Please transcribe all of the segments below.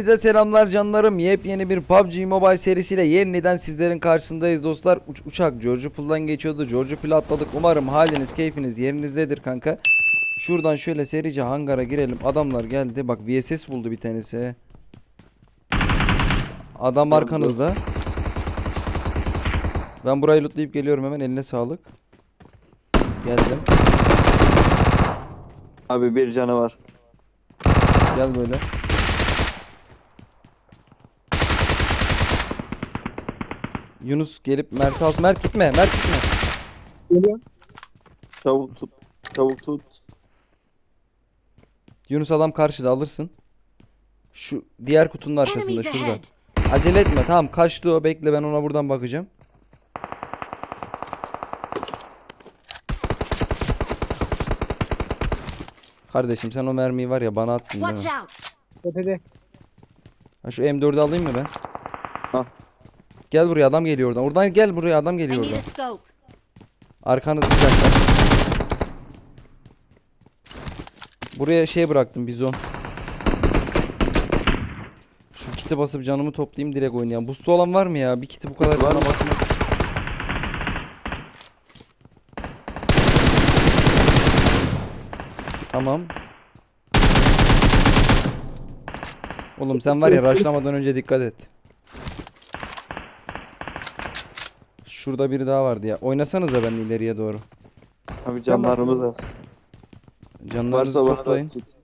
Hepinize selamlar canlarım. Yepyeni bir PUBG Mobile serisiyle yeniden sizlerin karşısındayız dostlar. Uç- uçak George Pool'dan geçiyordu. George Pool'u atladık. Umarım haliniz, keyfiniz yerinizdedir kanka. Şuradan şöyle serice hangara girelim. Adamlar geldi. Bak VSS buldu bir tanesi. Adam arkanızda. Ben burayı lootlayıp geliyorum hemen. Eline sağlık. Geldim. Abi bir canı var. Gel böyle. Yunus gelip Mert al. Mert gitme. Mert gitme. Çabuk tut. Çabuk tut. Yunus adam karşıda alırsın. Şu diğer kutunun arkasında şurada. Acele etme. Tamam kaçtı o. Bekle ben ona buradan bakacağım. Kardeşim sen o mermiyi var ya bana attın değil mi? out. Ha, şu M4'ü alayım mı ben? Al. Gel buraya adam geliyor oradan. Oradan gel buraya adam geliyor oradan. Arkanız dakika. Buraya şey bıraktım bizon. Şu kiti basıp canımı toplayayım direkt oynayalım. Boost'u olan var mı ya? Bir kiti bu kadar Var mı? basmak. Tamam. Oğlum sen var ya rushlamadan önce dikkat et. Şurada biri daha vardı ya. Oynasanız da ben ileriye doğru. Abi canlarımız az. Canlarınızı Varsa bana da toplayın. git.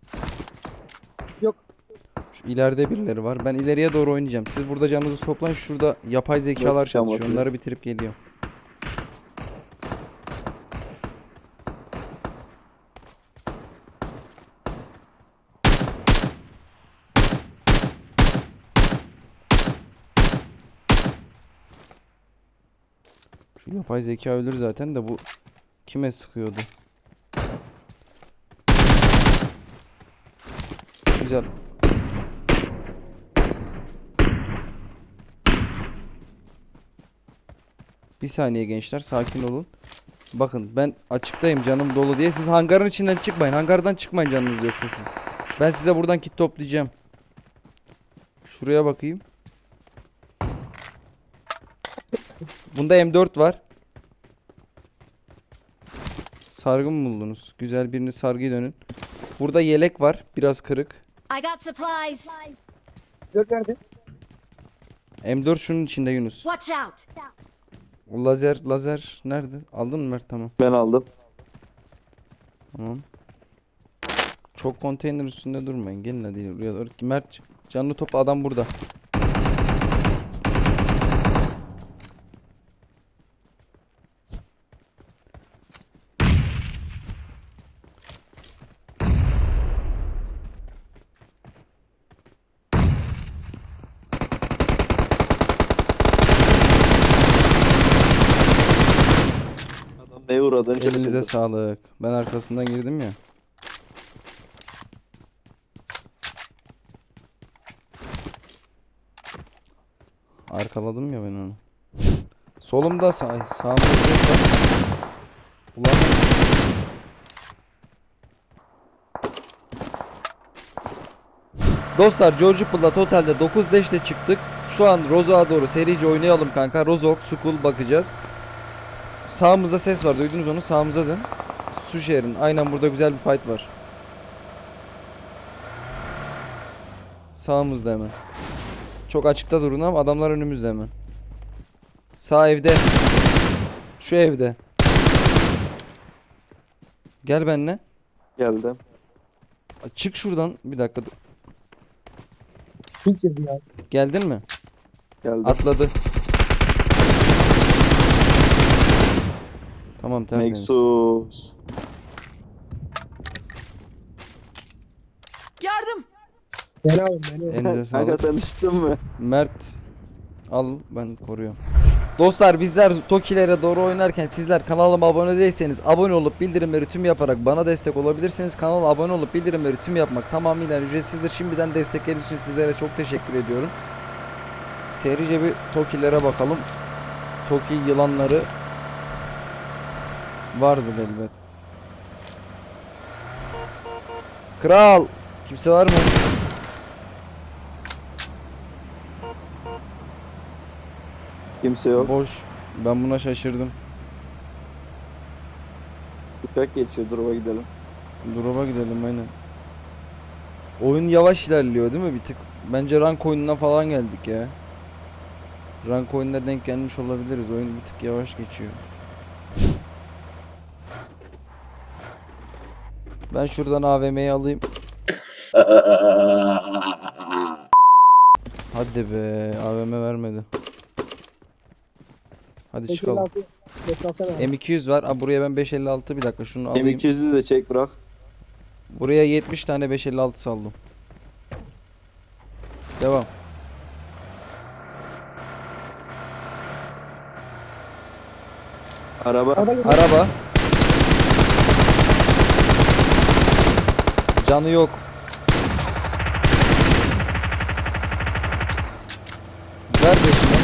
Şu ileride birileri var. Ben ileriye doğru oynayacağım. Siz burada canınızı toplayın. Şurada yapay zekalar çalışıyor. Onları bitirip geliyor. Şu yapay zeka ölür zaten de bu kime sıkıyordu? Güzel. Bir saniye gençler sakin olun. Bakın ben açıktayım canım dolu diye siz hangarın içinden çıkmayın. Hangardan çıkmayın canınız yoksa siz. Ben size buradan kit toplayacağım. Şuraya bakayım. Bunda M4 var. Sargı mı buldunuz? Güzel birini sargıya dönün. Burada yelek var. Biraz kırık. I got supplies. M4 şunun içinde Yunus. Watch out. O lazer lazer nerede? Aldın mı Mert? Tamam. Ben aldım. Tamam. Çok konteyner üstünde durmayın. Gelin hadi buraya doğru. Mert canlı top adam burada. Adam neye uğradığını Elinize şaşırdı. Sağlık. Ben arkasından girdim ya. Arkaladım ya ben onu. Solumda sağ, sağımda var. Ulan. Dostlar George Pool'da totalde 9 deşte çıktık. Şu an Rozo'ya doğru serice oynayalım kanka. Rozok, Sukul bakacağız. Sağımızda ses var. Duydunuz onu. Sağımıza dön. Su şehrin. Aynen burada güzel bir fight var. Sağımızda hemen. Çok açıkta durun ama adamlar önümüzde hemen. Sağ evde. Şu evde. Gel benimle. Geldim. Çık şuradan. Bir dakika. dur. Geldin mi? Geldim. Atladı. Tamam tertemiz. Nexus. Yardım! Beni alın beni. Elinize Kanka sağlık. sen düştün mü? Mert al ben koruyorum. Dostlar bizler Tokilere doğru oynarken sizler kanalıma abone değilseniz abone olup bildirimleri tüm yaparak bana destek olabilirsiniz. Kanala abone olup bildirimleri tüm yapmak tamamıyla ücretsizdir. Şimdiden destekler için sizlere çok teşekkür ediyorum. Serice bir Tokilere bakalım. Toki yılanları vardır elbet. Kral kimse var mı? Kimse yok. Boş. Ben buna şaşırdım. Uçak geçiyor duruma gidelim. Drop'a gidelim aynen. Oyun yavaş ilerliyor değil mi bir tık? Bence rank oyununa falan geldik ya. Rank oyununa denk gelmiş olabiliriz. Oyun bir tık yavaş geçiyor. Ben şuradan AVM'yi alayım. Hadi be AVM vermedi. Hadi çıkalım. 556 556 M200 var. Aa, buraya ben 556 bir dakika şunu alayım. M200'ü de çek bırak. Buraya 70 tane 556 saldım. Devam. Araba. Araba. Araba. Canı yok. Ver basıyor.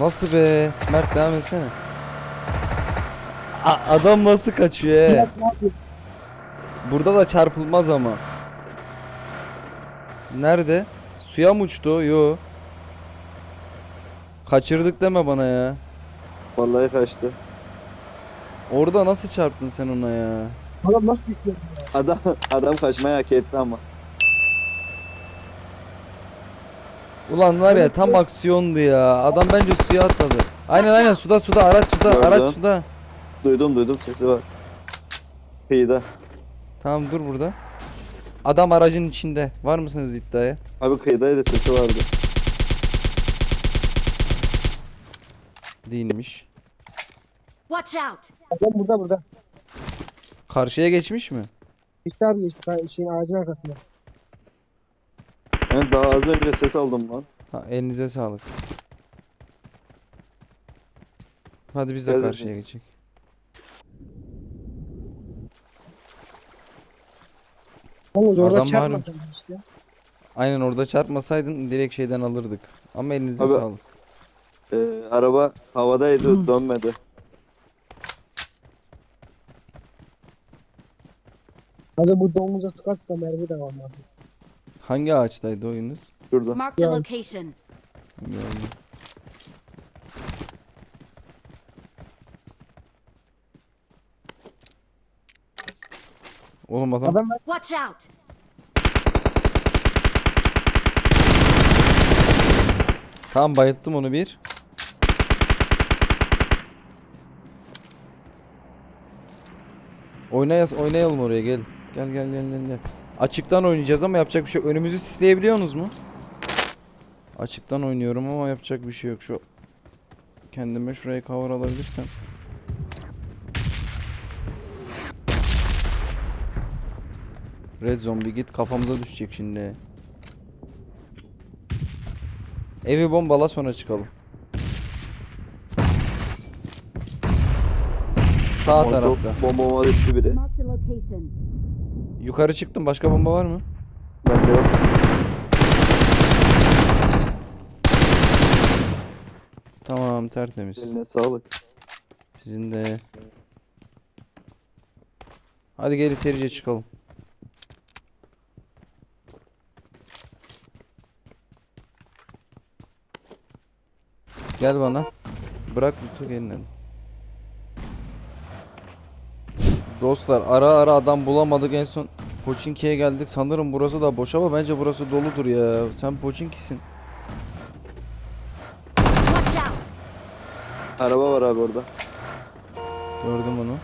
Nasıl be? Mert devam etsene. A- adam nasıl kaçıyor he? Burada da çarpılmaz ama. Nerede? Suya mı uçtu? Yo. Kaçırdık deme bana ya. Vallahi kaçtı. Orada nasıl çarptın sen ona ya? Adam nasıl ya? Adam adam kaçmayı hak etti ama. Ulan var ya tam aksiyondu ya. Adam bence suya atladı. Aynen aynen suda suda araç suda Gördüm. araç suda. Duydum duydum sesi var. Kıyıda. Tamam dur burada. Adam aracın içinde. Var mısınız iddiaya? Abi kıyıdaydı sesi vardı. Değilmiş. Watch out. Adam burada burada. Karşıya geçmiş mi? İşte abi işte şeyin ağacın arkasında. Ben daha az önce ses aldım lan. Ha, elinize sağlık. Hadi biz de Gel karşıya geçelim. Oğlum orada Adam var çarpmasın işte. Aynen orada çarpmasaydın direkt şeyden alırdık. Ama elinize Abi- sağlık. Ee, araba havadaydı dönmedi. Hadi bu domuza sıkarsa mermi de var. Hangi ağaçtaydı oyunuz? Şurada. Marked a location. Gördüm. Oğlum adam Adam var. Watch out! Tamam bayılttım onu bir. Oynayas oynayalım oraya gel. Gel gel gel gel gel. Açıktan oynayacağız ama yapacak bir şey yok. Önümüzü sisleyebiliyorsunuz mu? Açıktan oynuyorum ama yapacak bir şey yok. Şu kendime şurayı cover alabilirsem. Red zombi git kafamıza düşecek şimdi. Evi bombala sonra çıkalım. Sağ Molotov tarafta. Bombama düştü biri. Yukarı çıktım. Başka bomba var mı? Bende yok. Tamam tertemiz. Eline sağlık. Sizin de. Hadi geri serice çıkalım. Gel bana. Bırak lütfu gelin. Dostlar ara ara adam bulamadık en son Poçinki'ye geldik sanırım burası da boş ama bence burası doludur ya sen Poçinki'sin! Araba var abi orada. gördüm onu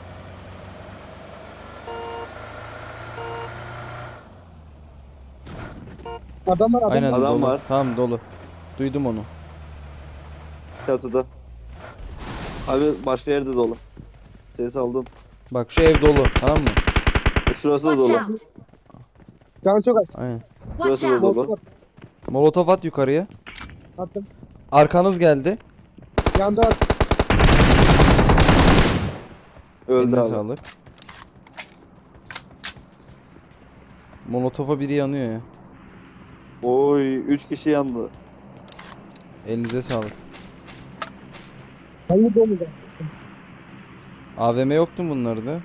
Adam var adam. Aynen Adam dolu. var. Tamam dolu. Duydum onu. Çatıda. Abi başka yerde dolu. Ses aldım. Bak şu ev dolu tamam mı? Şurası da Watch dolu. out! Can çok aç. Aynen. Watch Burası da out! dolu. Molotof at yukarıya. attım. Arkanız geldi. Yanda at. Öldü Eline abi. sağlık. Molotofa biri yanıyor ya. Oy 3 kişi yandı. Elinize sağlık. Hangi domuz? AVM yoktu mu bunlarda?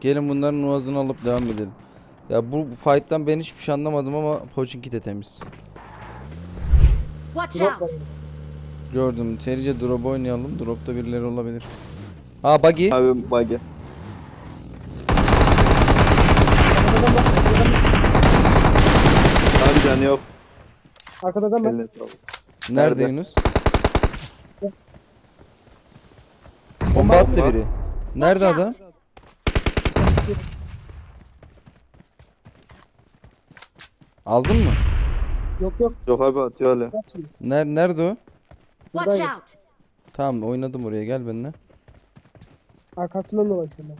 Gelin bunların nuazını alıp devam edelim. Ya bu fight'tan ben hiçbir şey anlamadım ama Pochinki de temiz. Watch out! Gördüm. Serice drop oynayalım. Drop'ta birileri olabilir. Ha buggy. Abi bagi. Abi canı yok. Arkada adam var. Eline sağlık. Nerede Nerede? Yunus? Bomba attı Bomba. biri. Nerede Watch adam? out. Aldın mı? Yok yok. Yok abi atıyor hala. Şimdi? Ner nerede o? Watch out! Tamam oynadım oraya gel benimle. Arkasından dolaşıyorum ben.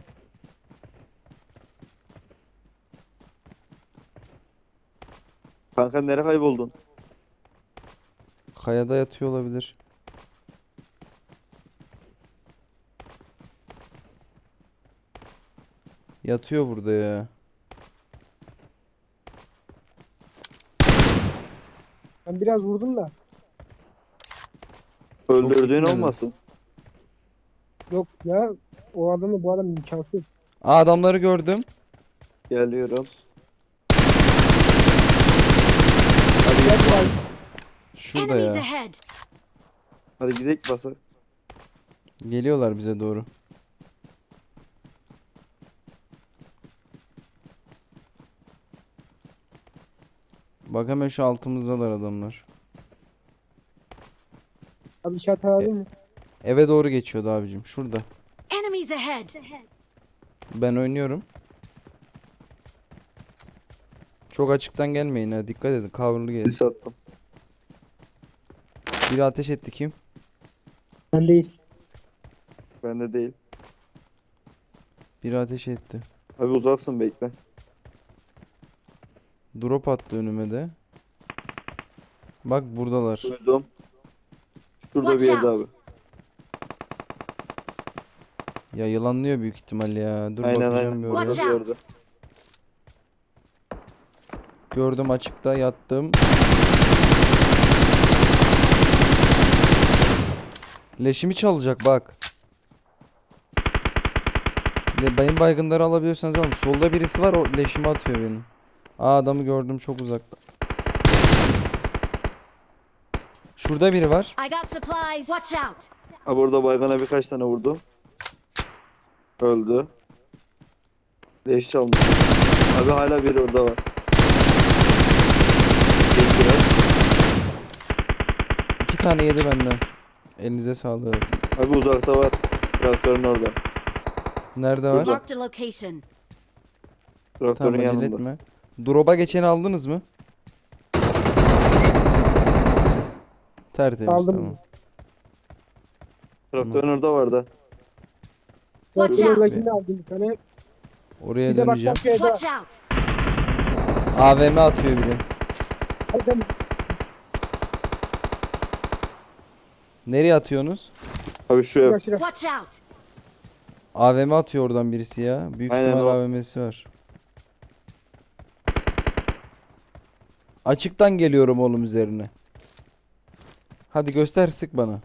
Kanka nereye kayboldun? Kayada yatıyor olabilir. Yatıyor burada ya. Ben biraz vurdum da. Öldürdüğün gitmedi. olmasın. Yok ya. O adamla bu adam imkansız. Aa adamları gördüm. Geliyorum. Gel buraya. Şurada Enemies ya. ahead! Hadi gidelim basa. Geliyorlar bize doğru. Bak hemen şu altımızdalar adamlar. Abi işaret aradın mı? Eve doğru geçiyordu abicim. Şurada. Enemies ahead! Ben oynuyorum. Çok açıktan gelmeyin ha. Dikkat edin. Coverlı gelin. Sis attım. Biri ateş etti kim? Ben değil. Bende değil. Biri ateş etti. Abi uzaksın bekle. Drop attı önüme de. Bak buradalar. Duydum. Şurada bir Watch yerde out. abi. Ya yılanlıyor büyük ihtimal ya. Dur Aynen bakacağım aynen. bir oraya. Watch out. Gördüm açıkta yattım. Leşimi çalacak bak. Benim baygınları alabiliyorsanız alın. Solda birisi var o leşimi atıyor benim. Aa adamı gördüm çok uzakta. Şurada biri var. I got supplies! Watch out! Abi orada baygana birkaç tane vurdu. Öldü. Leş çalmış. Abi hala biri orada var. İki tane yedi benden. Elinize sağlık. Abi uzakta var. Traktörün orada. Nerede var? Burada. Marked a location. Traktörün Tamam acele yanında. etme. Drop'a geçeni aldınız mı? Tertemiz Aldım. tamam. Traktörün orada vardı. Watch out. oradakini aldım bir tane. Oraya Bir de bak döneceğim. bak şuraya da. Watch out! AVM atıyor biri. Hadi sen Nereye atıyorsunuz? Abi şu ev. Watch out! AVM atıyor oradan birisi ya. Büyük Aynen ihtimal o. AVM'si var. Açıktan geliyorum oğlum üzerine. Hadi göster sık bana.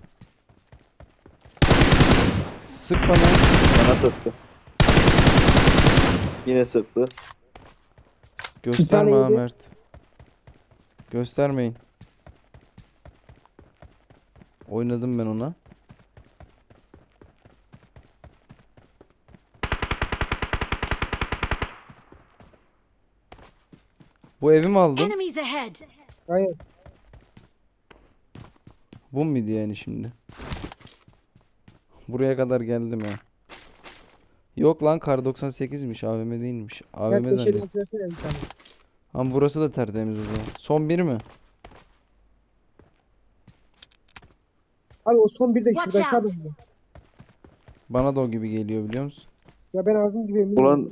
Sık bana. Bana sıktı. Yine sıktı. Gösterme ha. Mert. Göstermeyin. Oynadım ben ona. Bu evi mi aldın? Enemies ahead! Hayır. Bu muydu yani şimdi? Buraya kadar geldim ya. Yok lan kar 98'miş AVM değilmiş. AVM tane. Ama burası da tertemiz o zaman. Son bir mi? Abi o son bir de Watch şuradaki out. Bana da o gibi geliyor biliyor musun? Ya ben ağzım gibi eminim. Ulan-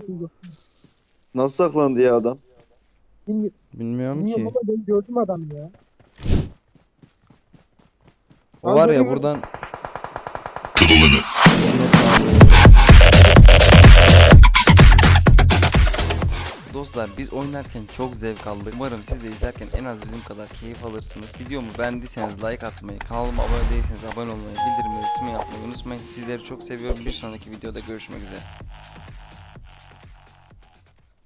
Nasıl saklandı ya adam? Bilmiyorum, Bilmiyorum bilmiyorum ki. ama ben gördüm adamı ya. O var ya buradan Dostlar biz oynarken çok zevk aldık. Umarım siz de izlerken en az bizim kadar keyif alırsınız. Videomu beğendiyseniz like atmayı, kanalıma abone değilseniz abone olmayı, bildirimleri tüm yapmayı unutmayın. Sizleri çok seviyorum. Bir sonraki videoda görüşmek üzere.